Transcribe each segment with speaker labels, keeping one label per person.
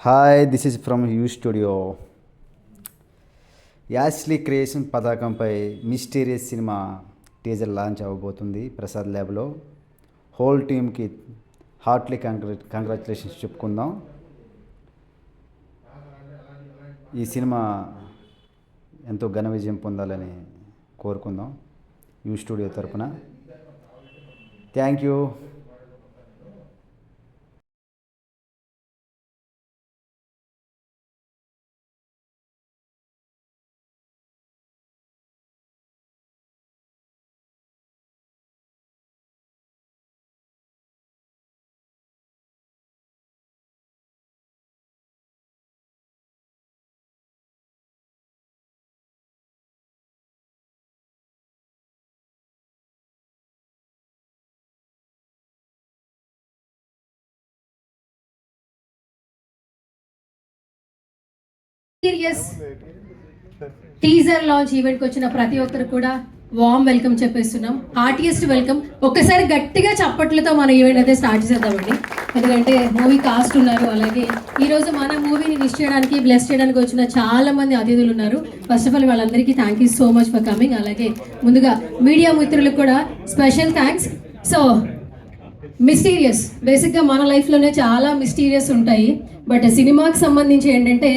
Speaker 1: Hi this is from U studio Ashley creation పతాకంపై mysterious cinema teaser launch అవ్వబోతుంది ప్రసాద్ ల్యాబ్లో. Whole టీమ్కి Hartley కంగ్రా congratulations చెప్పుకుందాం. ఈ సినిమా ఎంతో ఘన విజయం పొందాలని కోరుకుందాం. యూ స్టూడియో తరపున. Thank you
Speaker 2: serious teaser launch ఈవెంట్కి వచ్చిన ప్రతి ఒక్కరు కూడా వామ్ వెల్కమ్ చెప్పేస్తున్నాం. ఆర్టిస్ట్ వెల్కమ్ ఒక్కసారి గట్టిగా చప్పట్లతో మన ఈవెంట్ అయితే స్టార్ట్ చేద్దామండి. ఎందుకంటే మూవీ కాస్ట్ ఉన్నారు అలాగే ఈ రోజు మన మూవీని విష్ చేయడానికి బ్లెస్ చేయడానికి వచ్చిన చాలా మంది అతిథులు ఉన్నారు. ఫస్ట్ ఆఫ్ ఆల్ వాళ్ళందరికీ thank you so much for coming అలాగే ముందుగా మీడియా మిత్రులకు కూడా స్పెషల్ థ్యాంక్స్ సో మిస్టీరియస్ బేసిక్గా మన లైఫ్లోనే చాలా మిస్టీరియస్ ఉంటాయి. బట్ సినిమాకి సంబంధించి ఏంటంటే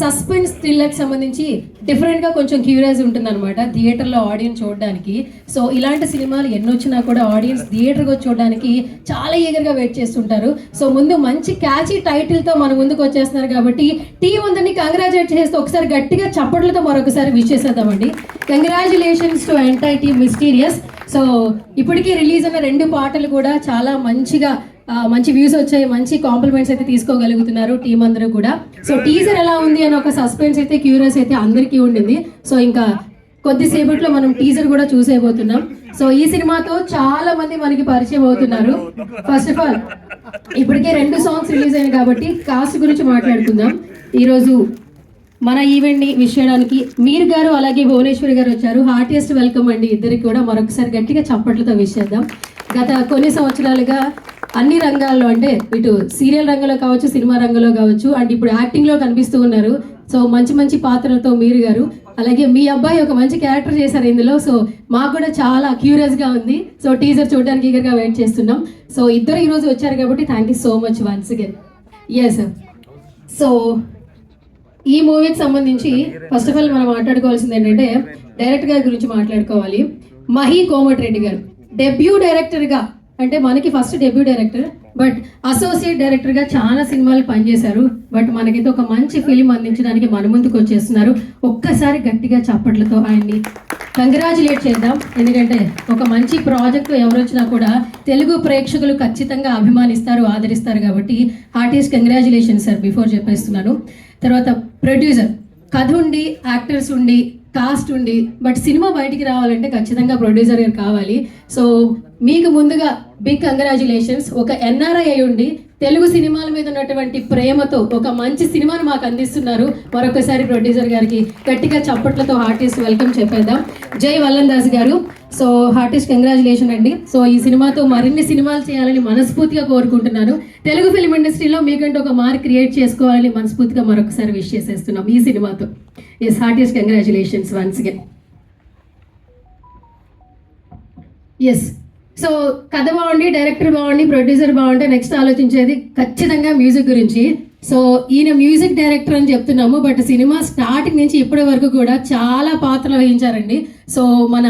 Speaker 2: సస్పెన్స్ థ్రిల్లర్కి సంబంధించి డిఫరెంట్గా కొంచెం క్యూరియస్ ఉంటుంది అనమాట థియేటర్లో ఆడియన్స్ చూడడానికి. సో ఇలాంటి సినిమాలు ఎన్ని వచ్చినా కూడా ఆడియన్స్ థియేటర్కి వచ్చి చూడడానికి చాలా ఈగర్గా వెయిట్ చేస్తుంటారు. సో ముందు మంచి క్యాచీ టైటిల్తో మన ముందుకు వచ్చేస్తున్నారు కాబట్టి టీం అందరినీ కంగ్రాచులేట్ చేస్తూ ఒకసారి గట్టిగా చప్పట్లతో మరొకసారి wish చేసేద్దామండి. Congratulations to entire team Mysterious so ఇప్పటికే రిలీజ్ అయిన రెండు పాటలు కూడా చాలా మంచిగా మంచి వ్యూస్ వచ్చాయి మంచి కాంప్లిమెంట్స్ అయితే తీసుకోగలుగుతున్నారు టీం అందరూ కూడా. సో టీజర్ ఎలా ఉంది అని ఒక సస్పెన్స్ అయితే క్యూరియస్ అయితే అందరికీ ఉండింది. సో ఇంకా కొద్దిసేపట్లో మనం టీజర్ కూడా చూసేయబోతున్నాం. సో ఈ సినిమాతో చాలా మంది మనకి పరిచయం అవుతున్నారు. ఫస్ట్ ఆఫ్ ఆల్ ఇప్పటికే రెండు సాంగ్స్ రిలీజ్ అయ్యాయి కాబట్టి కాస్ట్ గురించి మాట్లాడుకుందాం. ఈరోజు మన ఈవెంట్ని విష్ చేయడానికి మీర్ గారు అలాగే భువనేశ్వరి గారు వచ్చారు. హార్టియెస్ట్ వెల్కమ్ అండి. ఇద్దరికి కూడా మరొకసారి గట్టిగా చప్పట్లతో విష్ చేద్దాం గత కొన్ని సంవత్సరాలుగా అన్ని రంగాల్లో అంటే ఇటు సీరియల్ రంగంలో కావచ్చు సినిమా రంగంలో కావచ్చు అండ్ ఇప్పుడు యాక్టింగ్లో కనిపిస్తూ ఉన్నారు. సో మంచి మంచి పాత్రలతో మీరు గారు. అలాగే మీ అబ్బాయి ఒక మంచి క్యారెక్టర్ చేశారు ఇందులో. సో మాకు కూడా చాలా క్యూరియస్గా ఉంది. సో టీజర్ చూడడానికి ఈగర్గా వెయిట్ చేస్తున్నాం. సో ఇద్దరు ఈరోజు వచ్చారు కాబట్టి thank you so much once again yes so ఈ మూవీకి సంబంధించి ఫస్ట్ ఆఫ్ ఆల్ మనం మాట్లాడుకోవాల్సింది ఏంటంటే డైరెక్టర్ గారి గురించి మాట్లాడుకోవాలి. మహి కోమటిరెడ్డి గారు. డెబ్యూ డైరెక్టర్గా అంటే మనకి first debut director but associate డైరెక్టర్గా చాలా సినిమాలు పనిచేశారు. బట్ మనకైతే ఒక మంచి ఫిలిం అందించడానికి మన ముందుకు వచ్చేస్తున్నారు. ఒక్కసారి గట్టిగా చప్పట్లతో ఆయన్ని కంగ్రాచులేట్ చేద్దాం. ఎందుకంటే ఒక మంచి ప్రాజెక్ట్ ఎవరు వచ్చినా కూడా తెలుగు ప్రేక్షకులు ఖచ్చితంగా అభిమానిస్తారు ఆదరిస్తారు కాబట్టి ఆర్టిస్ట్ కంగ్రాచులేషన్ సార్ బిఫోర్ చెప్పేస్తున్నాను. తర్వాత ప్రొడ్యూసర్ కథ ఉండి యాక్టర్స్ ఉండి కాస్ట్ ఉండి బట్ సినిమా బయటికి రావాలంటే ఖచ్చితంగా ప్రొడ్యూసర్ గారు కావాలి. సో మీకు ముందుగా బిగ్ కంగ్రాచులేషన్స్ ఒక ఎన్ఆర్ఐ అయి ఉండి తెలుగు సినిమాల మీద ఉన్నటువంటి ప్రేమతో ఒక మంచి సినిమాను మాకు అందిస్తున్నారు. మరొకసారి ప్రొడ్యూసర్ గారికి గట్టిగా చప్పట్లతో హార్టిస్ట్ వెల్కమ్ చెప్పేద్దాం. జై వల్లన్ దాస్ గారు. సో హార్టిస్ట్ కంగ్రాచులేషన్ అండి. సో ఈ సినిమాతో మరిన్ని సినిమాలు చేయాలని మనస్ఫూర్తిగా కోరుకుంటున్నాను. తెలుగు ఫిల్మ్ ఇండస్ట్రీలో మీకంటూ ఒక మార్క్ క్రియేట్ చేసుకోవాలని మనస్ఫూర్తిగా మరొకసారి విష్ చేసేస్తున్నాం ఈ సినిమాతో. Yes heartiest congratulations once again yes so కథ బాగుండి డైరెక్టర్ బాగుండి ప్రొడ్యూసర్ బాగుంటే నెక్స్ట్ ఆలోచించేది ఖచ్చితంగా మ్యూజిక్ గురించి. సో ఈయన మ్యూజిక్ డైరెక్టర్ అని చెప్తున్నాము బట్ సినిమా స్టార్టింగ్ నుంచి ఇప్పటి వరకు కూడా చాలా పాత్రలు వహించారండి సో మన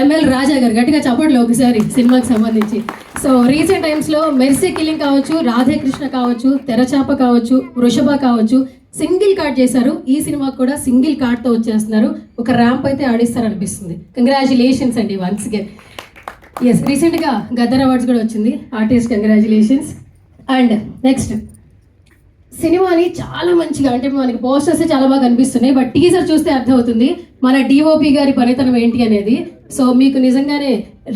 Speaker 2: ఎంఎల్ రాజా గారు గట్టిగా చెప్పట్లు ఒకసారి సినిమాకి సంబంధించి. సో రీసెంట్ టైమ్స్లో మెర్సీ కిలింగ్ కావచ్చు రాధాకృష్ణ కావచ్చు తెరచాప కావచ్చు వృషభ కావచ్చు సింగిల్ కార్డ్ చేశారు. ఈ సినిమాకి కూడా సింగిల్ కార్డ్తో వచ్చేస్తున్నారు. ఒక ర్యాంప్ అయితే ఆడిస్తారు అనిపిస్తుంది కంగ్రాచులేషన్స్ అండి వన్స్ అగైన్ ఎస్ రీసెంట్గా గద్దర్ అవార్డ్స్ కూడా వచ్చింది. ఆర్టిస్ట్ కంగ్రాచులేషన్స్ అండ్ నెక్స్ట్ సినిమాని చాలా మంచిగా అంటే మనకి పోస్టర్స్ చాలా బాగా కనిపిస్తున్నాయి బట్ టీజర్ చూస్తే అర్థమవుతుంది. మన డిఓపి గారి పనితనం ఏంటి అనేది? సో మీకు నిజంగానే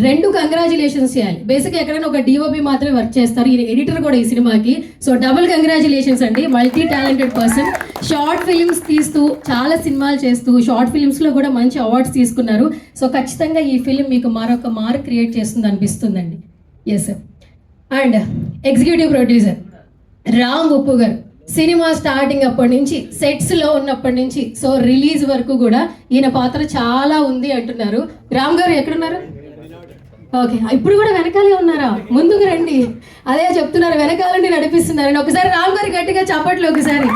Speaker 2: రెండు కంగ్రాచులేషన్స్ చేయాలి. బేసిక్ ఎక్కడైనా ఒక డిఓపి మాత్రమే వర్క్ చేస్తారు. ఈయన ఎడిటర్ కూడా ఈ సినిమాకి. సో డబుల్ కంగ్రాచులేషన్స్ అండి. Multi talented person short films తీస్తూ చాలా సినిమాలు చేస్తూ షార్ట్ ఫిలిమ్స్లో కూడా మంచి అవార్డ్స్ తీసుకున్నారు. సో ఖచ్చితంగా ఈ ఫిలిం మీకు మరొక మార్క్ క్రియేట్ చేస్తుంది అనిపిస్తుందండి. Yes and executive producer Ram Uppu గారు. సినిమా స్టార్టింగ్ అప్పటి నుంచి సెట్స్లో ఉన్నప్పటి నుంచి సో రిలీజ్ వరకు కూడా ఈయన పాత్ర చాలా ఉంది అంటున్నారు. రామ్ గారు ఎక్కడున్నారు? ఓకే ఇప్పుడు కూడా వెనకాలే ఉన్నారా? ముందుకు రండి. అదే చెప్తున్నారు వెనకాలండి నడిపిస్తున్నారు ఒకసారి రామ్ గారి గట్టిగా చప్పట్లు ఒకసారి.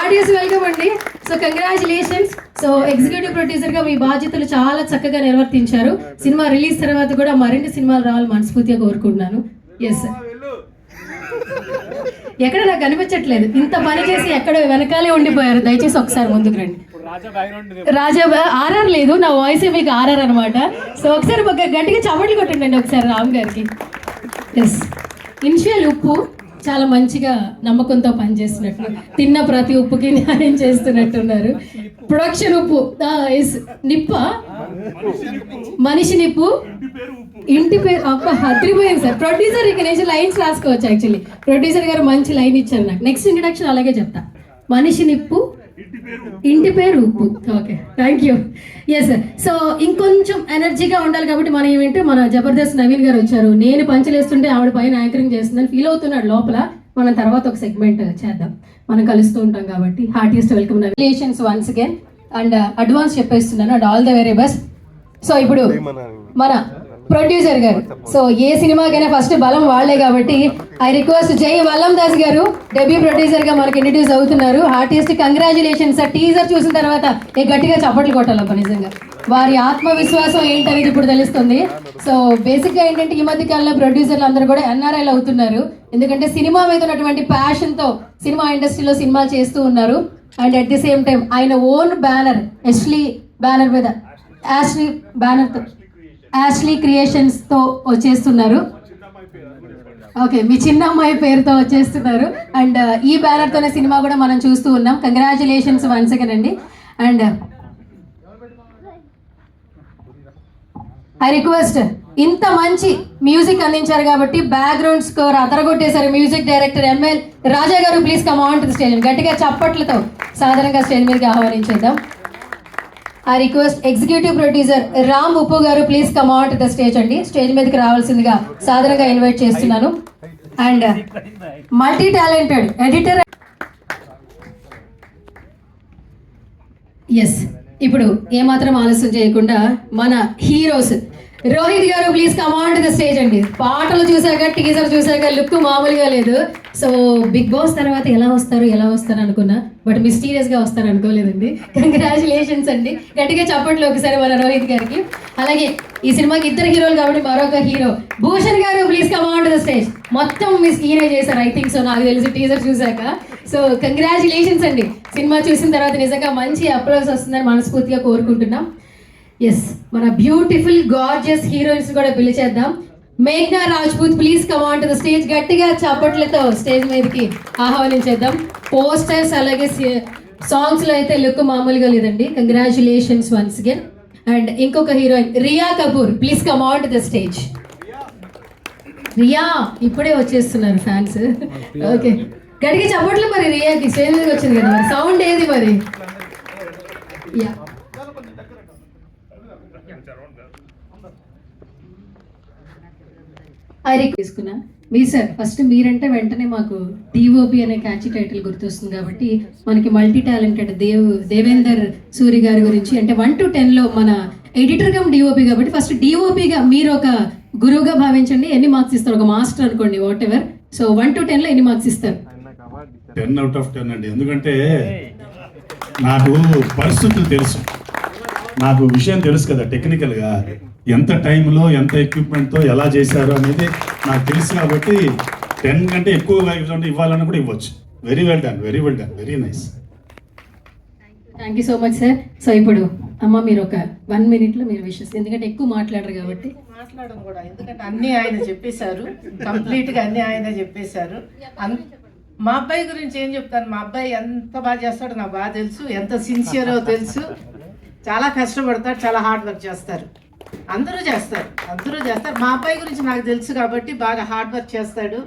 Speaker 2: ఆడియన్స్ వెల్కమ్ అండి. సో కంగ్రాచులేషన్స్ సో ఎగ్జిక్యూటివ్ ప్రొడ్యూసర్గా మీ బాధ్యతలు చాలా చక్కగా నిర్వర్తించారు. సినిమా రిలీజ్ తర్వాత కూడా మరిన్ని సినిమాలు రావాలని మనస్ఫూర్తిగా కోరుకుంటున్నాను. ఎస్ సార్ ఎక్కడ నాకు కనిపించట్లేదు. ఇంత పని చేసి ఎక్కడ వెనకాలే ఉండిపోయారు. దయచేసి ఒకసారి ముందుకు రండి. రాజా ఆర్ఆర్ లేదు. నా వాయిస్ మీకు ఆర్ఆర్ అనమాట సో ఒకసారి ఒక గట్టిగా చప్పట్లు కొట్టండి ఒకసారి రామ్ గారికి. ఎస్ ఇనిషియల్ ఉప్పు చాలా మంచిగా నమ్మకంతో పనిచేస్తున్నట్టు. తిన్న ప్రతి ఉప్పుకి న్యాయం చేస్తున్నట్టున్నారు. ప్రొడక్షన్ ఉప్పు ఎస్ నిప్ప. మనిషి నిప్పు. ఇంటి పేరు అబ్బా అదిరిపోయింది సార్. ప్రొడ్యూసర్ ఇక్కడ నుంచి లైన్స్ రాసుకోవచ్చు యాక్చువల్లీ ప్రొడ్యూసర్ గారు మంచి లైన్ ఇచ్చారు నాకు. నెక్స్ట్ ఇంట్రడక్షన్ అలాగే చెప్తా. మనిషి నిప్పు ఇంటి పేరు Uppu. Okay thank you yes so ఇంకొంచెం ఎనర్జీగా ఉండాలి కాబట్టి మన ఈవెంట్ మన జబర్దస్త్ నవీన్ గారు వచ్చారు. నేను పంచలేస్తుంటే ఆవిడ పైన యాంకరింగ్ చేస్తుందని ఫీల్ అవుతున్నాడు లోపల. మనం తర్వాత ఒక సెగ్మెంట్ చేద్దాం. మనం కలుస్తూ ఉంటాం కాబట్టి. Heartiest welcome relations once again and advance చెప్పేస్తున్నాను. And all the very best so ఇప్పుడు మన ప్రొడ్యూసర్ గారు. సో ఏ సినిమాకైనా ఫస్ట్ బలం వాళ్ళే కాబట్టి ఐ రిక్వెస్ట్ జై వల్లం దాస్ గారు డెబ్యూ ప్రొడ్యూసర్గా మనకి ఇంట్రడ్యూస్ అవుతున్నారు. హార్టిస్ట్ కంగ్రాచులేషన్స్ సార్ టీజర్ చూసిన తర్వాత ఏ గట్టిగా చప్పట్లు కొట్టాలప్ప నిజంగా. వారి ఆత్మవిశ్వాసం ఏంటనేది ఇప్పుడు తెలుస్తుంది. సో బేసిక్గా ఏంటంటే ఈ మధ్య కాలంలో ప్రొడ్యూసర్లు అందరూ కూడా ఎన్ఆర్ఐలు అవుతున్నారు. ఎందుకంటే సినిమా మీద ఉన్నటువంటి ప్యాషన్తో సినిమా ఇండస్ట్రీలో సినిమాలు చేస్తూ ఉన్నారు. And at the same time ఆయన ఓన్ బ్యానర్ ఎస్లీ బ్యానర్ మీద యాష్లీ బ్యానర్తో. యాష్లీ క్రియేషన్స్తో వచ్చేస్తున్నారు. ఓకే మీ చిన్న అమ్మాయి పేరుతో వచ్చేస్తున్నారు. అండ్ uh, ఈ బ్యానర్ తోనే సినిమా కూడా మనం చూస్తూ ఉన్నాం. కంగ్రాచులేషన్స్ వన్స్ అగన్ అండి. అండ్ ఐ రిక్వెస్ట్ ఇంత మంచి మ్యూజిక్ అందించారు కాబట్టి బ్యాక్గ్రౌండ్ స్కోర్ అదరగొట్టేశారు మ్యూజిక్ డైరెక్టర్ ఎంఎల్ రాజా గారు please come on to the stage గట్టిగా చప్పట్లతో సాధారణంగా స్టేజ్ మీదకి ఆహ్వానించేద్దాం. I request executive producer Ram Uppu గారు please come out the stage అండి. స్టేజ్ మీదకి రావాల్సిందిగా సాధారణంగా ఇన్వైట్ చేస్తున్నాను. And multi talented editor S ఇప్పుడు ఏమాత్రం ఆలస్యం చేయకుండా మన హీరోస్ రోహిత్ గారు ప్లీజ్ కమాండ్ ద స్టేజ్ అండి. పాటలు చూసాక టీజర్ చూసాక లుక్ మామూలుగా లేదు. సో బిగ్ బాస్ తర్వాత ఎలా వస్తారు ఎలా వస్తారు అనుకున్నా బట్ మిస్టీరియస్గా వస్తారు అనుకోలేదండి. కంగ్రాచులేషన్స్ అండి. గట్టిగా చప్పట్లు ఒకసారి మన రోహిత్ గారికి. అలాగే ఈ సినిమాకి ఇద్దరు హీరోలు కాబట్టి మరొక హీరో. భూషణ్ గారు please come on the stage మొత్తం మిస్ ఈయనే చేశారు ఐ థింక్ సో నాకు తెలిసి టీజర్ చూసాక సో కంగ్రాచులేషన్స్ అండి. సినిమా చూసిన తర్వాత నిజంగా మంచి అప్రోచ్ వస్తుందని మనస్ఫూర్తిగా కోరుకుంటున్నాం. ఎస్ మన బ్యూటిఫుల్ గార్జియస్ హీరోయిన్స్ కూడా పిలిచేద్దాం మేఘ్నా Rajput please come on to the stage గట్టిగా చప్పట్లతో స్టేజ్ మీదకి ఆహ్వానించేద్దాం. పోస్టర్స్ అలాగే సాంగ్స్లో అయితే లుక్ మామూలుగా లేదండి. కంగ్రాచులేషన్స్ వన్స్ అగైన్ అండ్ ఇంకొక heroine Riya Kapoor please come on to the stage Riya ఇప్పుడే వచ్చేస్తున్నారు ఫ్యాన్స్ ఓకే గడికి చప్పట్లు మరి రియాకి స్టేజ్ మీదకి వచ్చింది కదా మరి. సౌండ్ ఏది మరి? యా తీసుకున్నా. మీ సార్ ఫస్ట్ మీరంటే వెంటనే మాకు డిఓపి అనే క్యాచి టైటిల్ గుర్తొస్తుంది కాబట్టి మనకి మల్టీ టాలెంటెడ్ దేవ్ దేవేందర్ సూరి గారి గురించి అంటే వన్ టు టెన్లో మన ఎడిటర్ కమ్ డిఓపి కాబట్టి ఫస్ట్ డిఓపిగా మీరు ఒక గురువుగా భావించండి. ఎన్ని మార్క్స్ ఇస్తారు? ఒక మాస్టర్ అనుకోండి whatever so one to టెన్లో ఎన్ని మార్క్స్ ఇస్తారు?
Speaker 3: టెన్ అవుట్ ఆఫ్ టెన్ అండి. ఎందుకంటే నాకు పరిస్థితులు తెలుసు. నాకు విషయం తెలుసు కదా టెక్నికల్గా ఎంత టైంలో ఎంత ఎక్విప్మెంట్తో ఎలా చేశారు అనేది నాకు తెలుసు కాబట్టి టెన్ కంటే ఎక్కువ ఇవ్వాలని కూడా ఇవ్వచ్చు. Very well done very well done very nice
Speaker 2: thank you so much sir so ఇప్పుడు అమ్మ మీరు ఒక వన్ మినిట్లో మీరు విషెస్ ఎందుకంటే ఎక్కువ మాట్లాడరు కాబట్టి.
Speaker 4: మాట్లాడడం కూడా ఎందుకంటే అన్ని ఆయన చెప్పేశారు. కంప్లీట్గా అన్ని ఆయన చెప్పేశారు. మా అబ్బాయి గురించి ఏం చెప్తాను? మా అబ్బాయి ఎంత బాగా చేస్తాడో నాకు బాగా తెలుసు. ఎంత సిన్సియరో తెలుసు. చాలా కష్టపడతాడు చాలా హార్డ్ వర్క్ చేస్తారు. అందరూ చేస్తారు అందరూ చేస్తారు. మా అబ్బాయి గురించి నాకు తెలుసు కాబట్టి బాగా హార్డ్ వర్క్ చేస్తాడు.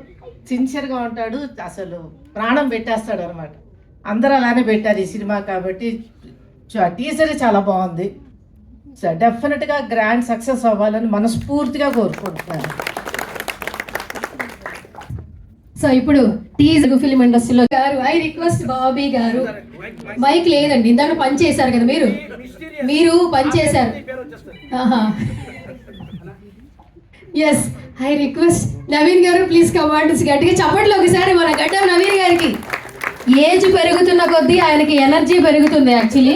Speaker 4: సిన్సియర్గా ఉంటాడు అసలు ప్రాణం పెట్టేస్తాడు అనమాట అందరూ అలానే పెట్టారు ఈ సినిమా కాబట్టి టీజర్ చాలా బాగుంది. సో డెఫినెట్గా గ్రాండ్ సక్సెస్ అవ్వాలని మనస్ఫూర్తిగా కోరుకుంటున్నాను.
Speaker 2: సో ఇప్పుడు టీజ్ ఫిల్మ్ ఇండస్ట్రీలో గారు ఐ రిక్వెస్ట్ బాబీ గారు. మైక్ లేదండి ఇందాక పని చేశారు కదా మీరు? మీరు పని చేశారు. ఎస్ ఐ రిక్వెస్ట్ నవీన్ గారు ప్లీజ్ కమాండ్ గట్టిగా చప్పట్లు ఒకసారి మన గడ్డం నవీన్ గారికి. ఏజ్ పెరుగుతున్న కొద్దీ ఆయనకి ఎనర్జీ పెరుగుతుంది యాక్చువల్లీ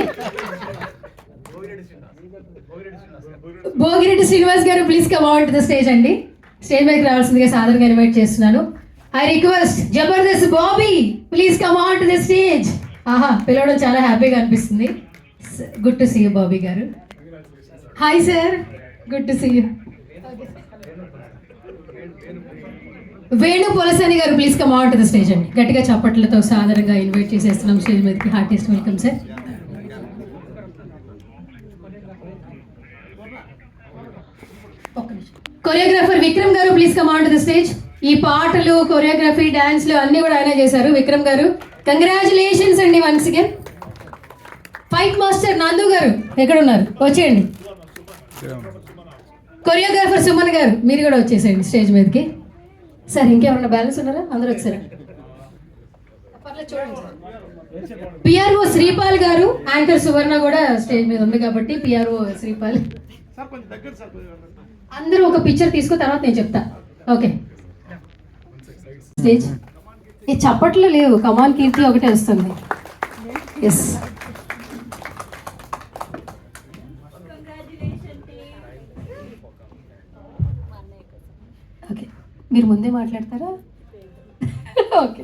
Speaker 2: భోగిరెడ్డి శ్రీనివాస్ గారు please come out the stage అండి. స్టేజ్ మీదకి రావాల్సిందిగా సాధారణంగా ఇన్వైట్ చేస్తున్నాను. I request Jabardasth Bobby please come out the stage ఆహా పిలవడం చాలా హ్యాపీగా అనిపిస్తుంది. Good to see you Bobby గారు hi sir good to see you Venu Polasani గారు please come out the stage అండి. గట్టిగా చప్పట్లతో సాధారణంగా ఇన్వైట్ చేసేస్తున్నాం. స్టేజ్ మీదకి heartiest welcome sir choreographer Vikram గారు please come on to the stage ఈ పాటలు కొరియోగ్రఫీ డాన్స్లు అన్ని కూడా ఆయన చేశారు. విక్రమ్ గారు కంగ్రాచులేషన్స్ అండి వన్స్ అగైన్ ఫైట్ మాస్టర్ నందు గారు ఎక్కడ ఉన్నారు వచ్చేయండి. కొరియోగ్రాఫర్ సుమన్ గారు మీరు కూడా వచ్చేసేయండి స్టేజ్ మీదకి. సార్ ఇంకేమన్నా బ్యాలెన్స్ ఉన్నారా? అందరూ వచ్చారా? చూడండి పిఆర్ఓ శ్రీపాల్ గారు యాంకర్ సువర్ణ కూడా స్టేజ్ మీద ఉంది కాబట్టి పిఆర్ఓ శ్రీపాల్. అందరూ ఒక పిక్చర్ తీసుకో తర్వాత నేను చెప్తా. ఓకే. స్టేజ్. ఈ చప్పట్లు లేవు. కమాన్ కీర్తి ఒకటే వస్తుంది. ఎస్ ఓకే మీరు ముందే మాట్లాడతారా? Okay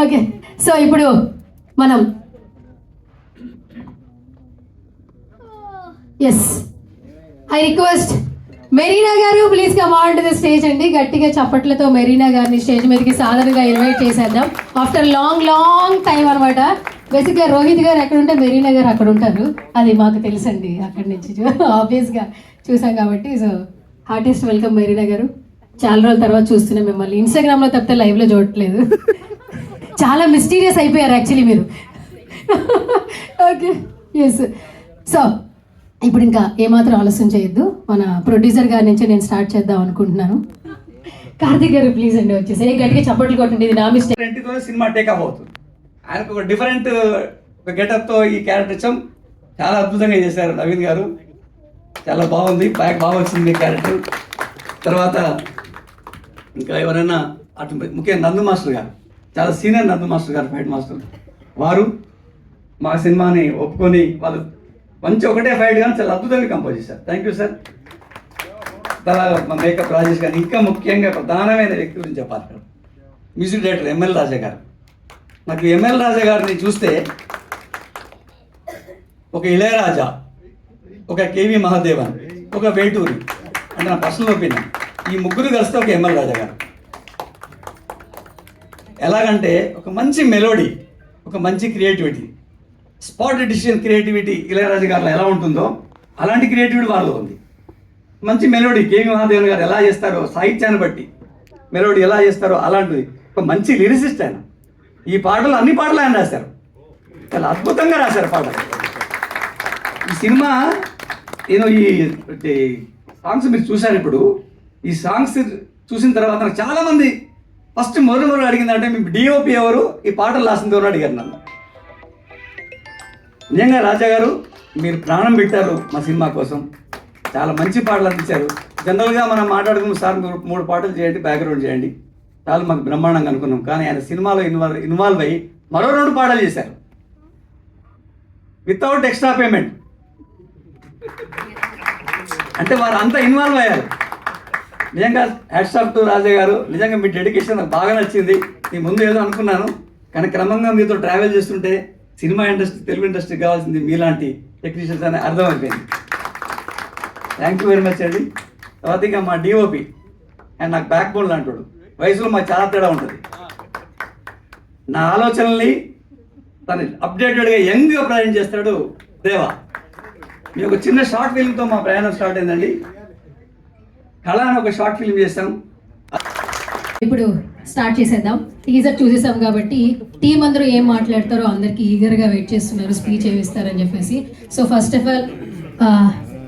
Speaker 2: okay. సో ఇప్పుడు మనం ఎస్ ఐ రిక్వెస్ట్ మెరీనా గారు please come on to the stage అండి. గట్టిగా చప్పట్లతో మెరీనా గారిని స్టేజ్ మీదకి సాధారణంగా ఇన్వైట్ చేసేద్దాం. ఆఫ్టర్ లాంగ్ లాంగ్ టైం అనమాట బేసిక్గా రోహిత్ గారు ఎక్కడ ఉంటే మెరీనా గారు అక్కడ ఉంటారు. అది మాకు తెలుసండి అక్కడి నుంచి. ఆబ్వియస్గా చూసాం కాబట్టి సో హార్టెస్ట్ వెల్కమ్ మెరీనా గారు. చాలా రోజుల తర్వాత చూస్తున్నా మిమ్మల్ని. ఇన్స్టాగ్రామ్లో తప్పితే లైవ్లో చూడట్లేదు. చాలా మిస్టీరియస్ అయిపోయారు యాక్చువల్లీ మీరు. ఓకే ఎస్ సో ఇప్పుడు ఇంకా ఏమాత్రం ఆలస్యం చేయొద్దు. మన ప్రొడ్యూసర్ గారి నుంచి నేను స్టార్ట్ చేద్దాం అనుకుంటున్నాను. కార్తిక్ గారు ప్లీజ్ అండి వచ్చేసి. గట్టిగా చప్పట్లు కొట్టండి ఇది నా మిస్టేక్
Speaker 5: సినిమా టేకప్ అవుతుంది. ఆయనకు ఒక డిఫరెంట్ ఒక గెటప్తో ఈ క్యారెక్టర్ ఇచ్చాం. చాలా అద్భుతంగా చేశారు నవీన్ గారు. చాలా బాగుంది బ్యాక్ బాగా వచ్చింది క్యారెక్టర్ తర్వాత ఇంకా ఎవరైనా అటు ముఖ్యంగా నందు మాస్టర్ గారు చాలా సీనియర్ నందు మాస్టర్ గారు ఫైట్ మాస్టర్. వారు మా సినిమాని ఒప్పుకొని వాళ్ళు మంచి ఒకటే ఫైట్ కానీ చాలా అద్భుతంగా కంపోజ్ చేశారు. థ్యాంక్ యూ సార్ తర్వాత మా మేకప్ రాజేష్ గారు ఇంకా ముఖ్యంగా ప్రధానమైన వ్యక్తి గురించి చెప్పాలి ఇక్కడ మ్యూజిక్ డైరెక్టర్ ఎంఎల్ రాజా గారు. నాకు ఎంఎల్ రాజా గారిని చూస్తే ఒక ఇళయరాజా ఒక కేవి మహాదేవన్ ఒక వేటూరి అంటే నా పర్సనల్ ఒపీనియన్. ఈ ముగ్గురు కలిస్తే ఒక ఎంఎల్ రాజా గారు. ఎలాగంటే ఒక మంచి మెలోడీ ఒక మంచి creativity spot decision creativity Ilayaraju గారిలో ఎలా ఉంటుందో అలాంటి క్రియేటివిటీ వాళ్ళలో ఉంది. మంచి మెలోడీ కేవి మహాదేవన్ గారు ఎలా చేస్తారో సాహిత్యాన్ని బట్టి మెలోడీ ఎలా చేస్తారో అలాంటిది ఒక మంచి లిరిసిస్ట్ ఆయన. ఈ పాటలు అన్ని పాటలు ఆయన రాశారు. చాలా అద్భుతంగా రాశారు పాటలు ఈ సినిమా నేను ఈ ఈ సాంగ్స్ మీరు చూశారు ఇప్పుడు ఈ సాంగ్స్ చూసిన తర్వాత నాకు చాలామంది ఫస్ట్ మొదటి మొదలు అడిగిందంటే మీ డిఓపి ఎవరు? ఈ పాటలు రాసింది ఎవరు అడిగారు నన్ను. నిజంగా రాజా గారు మీరు ప్రాణం పెట్టారు మా సినిమా కోసం. చాలా మంచి పాటలు అందించారు. జనరల్గా మనం మాట్లాడుకున్న సార్ మీరు మూడు పాటలు చేయండి బ్యాక్గ్రౌండ్ చేయండి. చాలా మాకు బ్రహ్మాండంగా అనుకున్నాం. కానీ ఆయన సినిమాలో ఇన్వాల్వ్ ఇన్వాల్వ్ అయ్యి మరో రెండు పాటలు చేశారు. వితౌట్ ఎక్స్ట్రా పేమెంట్ అంటే వారు అంతా ఇన్వాల్వ్ అయ్యారు. నిజంగా హ్యాట్స్ ఆఫ్ టు రాజే గారు నిజంగా మీ డెడికేషన్ నాకు బాగా నచ్చింది. నేను ముందు ఏదో అనుకున్నాను కానీ క్రమంగా మీతో ట్రావెల్ చేస్తుంటే సినిమా ఇండస్ట్రీ తెలుగు ఇండస్ట్రీకి కావాల్సింది మీలాంటి టెక్నీషియన్స్ అని అర్థమైపోయింది థ్యాంక్ యూ వెరీ మచ్ అండి తర్వాత ఇంకా మా డిఓపి అండ్ నాకు బ్యాక్ బోన్ లాంటాడు. వయసులో మాకు చాలా తేడా ఉంటుంది. నా ఆలోచనల్ని తను అప్డేటెడ్గా యంగ్గా ప్రయాణం చేస్తాడు దేవా. మీ ఒక చిన్న షార్ట్ ఫిల్మ్తో మా ప్రయాణం స్టార్ట్ అయిందండి. కళ అని ఒక షార్ట్ ఫిల్మ్ చేస్తాం
Speaker 2: ఇప్పుడు స్టార్ట్ చేసేద్దాం. టీజర్ చూసేసాం కాబట్టి టీం అందరూ ఏం మాట్లాడతారో అందరికి ఈగర్గా వెయిట్ చేస్తున్నారు స్పీచ్ ఏమిస్తారని చెప్పేసి. So first of all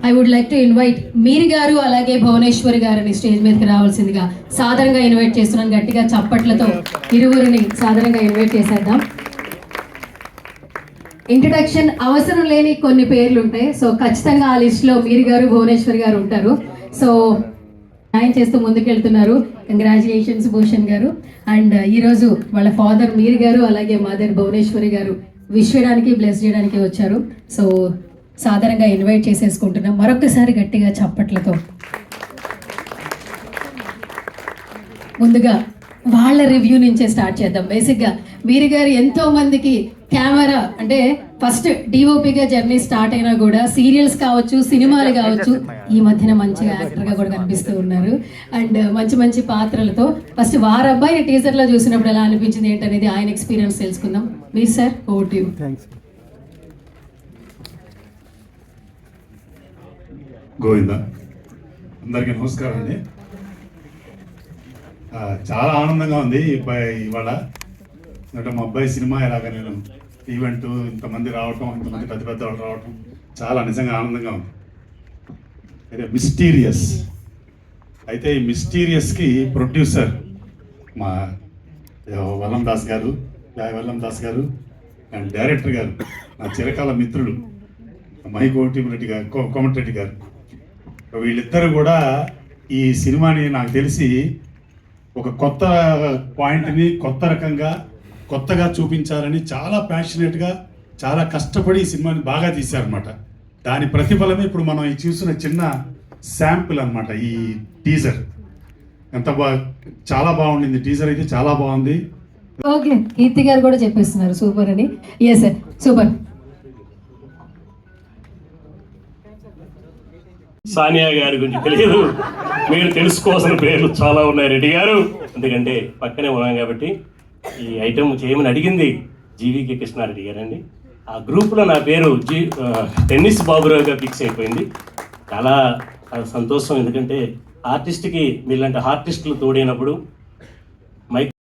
Speaker 2: I would like to invite మీరు గారు అలాగే భువనేశ్వరి గారిని స్టేజ్ మీదకి రావాల్సిందిగా సాధారణంగా ఇన్వైట్ చేస్తున్నాను. గట్టిగా చప్పట్లతో ఇరువురిని సాధారణంగా ఇన్వైట్ చేసేద్దాం. ఇంట్రడక్షన్ అవసరం లేని కొన్ని పేర్లు ఉంటాయి. సో ఖచ్చితంగా ఆ లిస్ట్లో మీరు గారు భువనేశ్వరి గారు ఉంటారు. సో సాయం చేస్తూ ముందుకెళ్తున్నారు. కంగ్రాచులేషన్స్ భూషణ్ గారు. అండ్ uh, ఈరోజు వాళ్ళ ఫాదర్ మీర్ గారు అలాగే మదర్ భువనేశ్వరి గారు విష్ చేయడానికి బ్లెస్ చేయడానికి వచ్చారు. సో సాధారణంగా ఇన్వైట్ చేసేసుకుంటున్నాం. మరొకసారి గట్టిగా చప్పట్లతో. ముందుగా వాళ్ళ రివ్యూ నుంచే స్టార్ట్ చేద్దాం. బేసిక్గా వీరి గారు ఎంతో మందికి కెమెరా అంటే ఫస్ట్ డిఓపిగా జర్నీ స్టార్ట్ అయినా కూడా సీరియల్స్ కావచ్చు సినిమాలు కావచ్చు ఈ మధ్యన మంచిగా యాక్టర్గా కూడా కనిపిస్తూ ఉన్నారు. అండ్ మంచి మంచి పాత్రలతో ఫస్ట్ వారి అబ్బాయిని టీజర్లో చూసినప్పుడు ఎలా అనిపించింది ఏంటనేది ఆయన ఎక్స్పీరియన్స్ తెలుసుకుందాం. మీరు సార్ ఓటు
Speaker 3: గోవింద అందరికీ నమస్కారం అండి. చాలా ఆనందంగా ఉంది ఇవాళ. అంటే మా అబ్బాయి సినిమా ఎలాగ నేను ఈవెంట్ ఇంతమంది రావటం ఇంతమంది పెద్ద పెద్ద వాళ్ళు రావటం చాలా నిజంగా ఆనందంగా ఉంది. అదే మిస్టీరియస్. అయితే ఈ మిస్టీరియస్కి ప్రొడ్యూసర్ మా వల్లం దాస్ గారు వల్లం దాస్ గారు అండ్ డైరెక్టర్ గారు నా చిరకాల మిత్రుడు మహి రెడ్డి గారు కో- కోమటిరెడ్డి గారు. వీళ్ళిద్దరు కూడా ఈ సినిమాని నాకు తెలిసి ఒక కొత్త పాయింట్ని కొత్త రకంగా కొత్తగా చూపించాలని చాలా ప్యాషనేట్గా చాలా కష్టపడి ఈ సినిమాని బాగా తీశారనమాట దాని ప్రతిఫలమే ఇప్పుడు మనం ఈ చూసిన చిన్న శాంపుల్ అన్నమాట ఈ టీజర్. ఎంత బా చాలా బాగుండింది. టీజర్ అయితే చాలా బాగుంది.
Speaker 2: ఓకే కీర్తి గారు కూడా చెప్పేస్తున్నారు. సూపర్ అని. Yes sir super.
Speaker 6: సానియా గారి గురించి తెలియదు. మీరు తెలుసుకోవాల్సిన పేర్లు చాలా ఉన్నాయి రెడ్డి గారు. ఎందుకంటే పక్కనే ఉన్నాం కాబట్టి ఈ ఐటెం చేయమని అడిగింది జీవికే కృష్ణారెడ్డి గారండి. ఆ గ్రూప్లో నా పేరు జీ టెన్నిస్ బాబురావుగా ఫిక్స్ అయిపోయింది. చాలా చాలా సంతోషం ఎందుకంటే ఆర్టిస్ట్కి మీలాంటి ఆర్టిస్టులు తోడైనప్పుడు మైక్